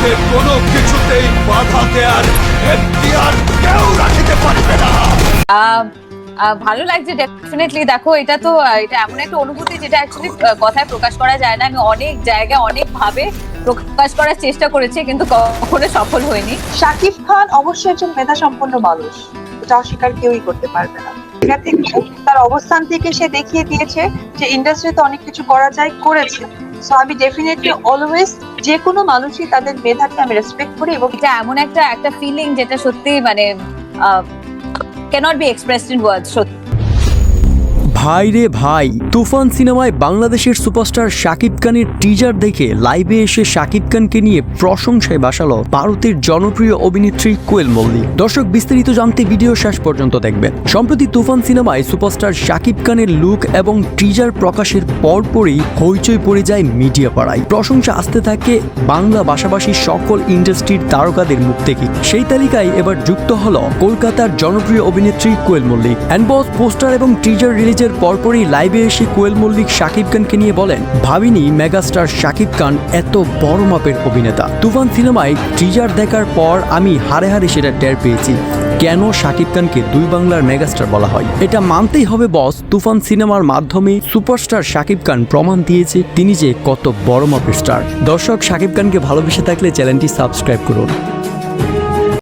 ওকে কোনো কিছুতেই বাধা দেয়ার এখতিয়ার কেউ রাখিতে পারবে না। ভালো লাগছে ডেফিনেটলি দেখো এটা তো এটা এমন একটা অনুভূতি যেটা অ্যাকচুয়ালি কথায় প্রকাশ করা যায় না। আমি অনেক জায়গায় অনেক ভাবে প্রকাশ করার চেষ্টা করেছি কিন্তু কখনো সফল হয়নি শাকিব খান অবশ্যই একজন মেধা সম্পন্ন মানুষ। এটা অস্বীকার কেউই করতে পারবে না। জায়গা থেকে তার অবস্থান থেকে সে দেখিয়ে দিয়েছে যে ইন্ডাস্ট্রিতে অনেক কিছু করা যায় করেছে। সো আমি ডেফিনেটলি অলওয়েজ যে কোনো মানুষই তাদের মেধাকে আমি রেসপেক্ট করি এবং এটা এমন একটা একটা ফিলিং যেটা সত্যি মানে cannot be expressed in words সত্যি। ভাই রে ভাই, তুফান সিনেমায় বাংলাদেশের সুপারস্টার শাকিব খানের টিজার দেখে লাইভে এসে শাকিব খানকে নিয়ে প্রশংসায় বাসালো ভারতের জনপ্রিয় অভিনেত্রী কোয়েল মল্লিক। দর্শক, বিস্তারিত জানতে ভিডিও শেষ পর্যন্ত দেখবেন। সম্প্রতি তুফান সিনেমায় সুপারস্টার শাকিব খানের লুক এবং টিজার প্রকাশের পরপরই হইচই পড়ে যায় মিডিয়া পাড়ায় প্রশংসা আসতে থাকে বাংলা ভাষাভাষী সকল ইন্ডাস্ট্রির তারকাদের মুখ থেকে। সেই তালিকায় এবার যুক্ত হলো কলকাতার জনপ্রিয় অভিনেত্রী Koel Mallick. And boss poster এবং টিজার রিলিজের পরপরই লাইভে এসে কোয়েল মল্লিক শাকিব খানকে নিয়ে বলেন, ভাবিনি মেগাস্টার শাকিব খান এত বড় মাপের অভিনেতা। তুফান সিনেমায় টিজার দেখার পর আমি হারে হারে সেটা টের পেয়েছি। কেন শাকিব খানকে দুই বাংলার মেগাস্টার বলা হয়? এটা মানতেই হবে বস তুফান সিনেমার মাধ্যমে সুপারস্টার শাকিব খান প্রমাণ দিয়েছে তিনি যে কত বড় মাপের স্টার দর্শক, শাকিব খানকে ভালোবেসে থাকলে চ্যানেলটি সাবস্ক্রাইব করুন।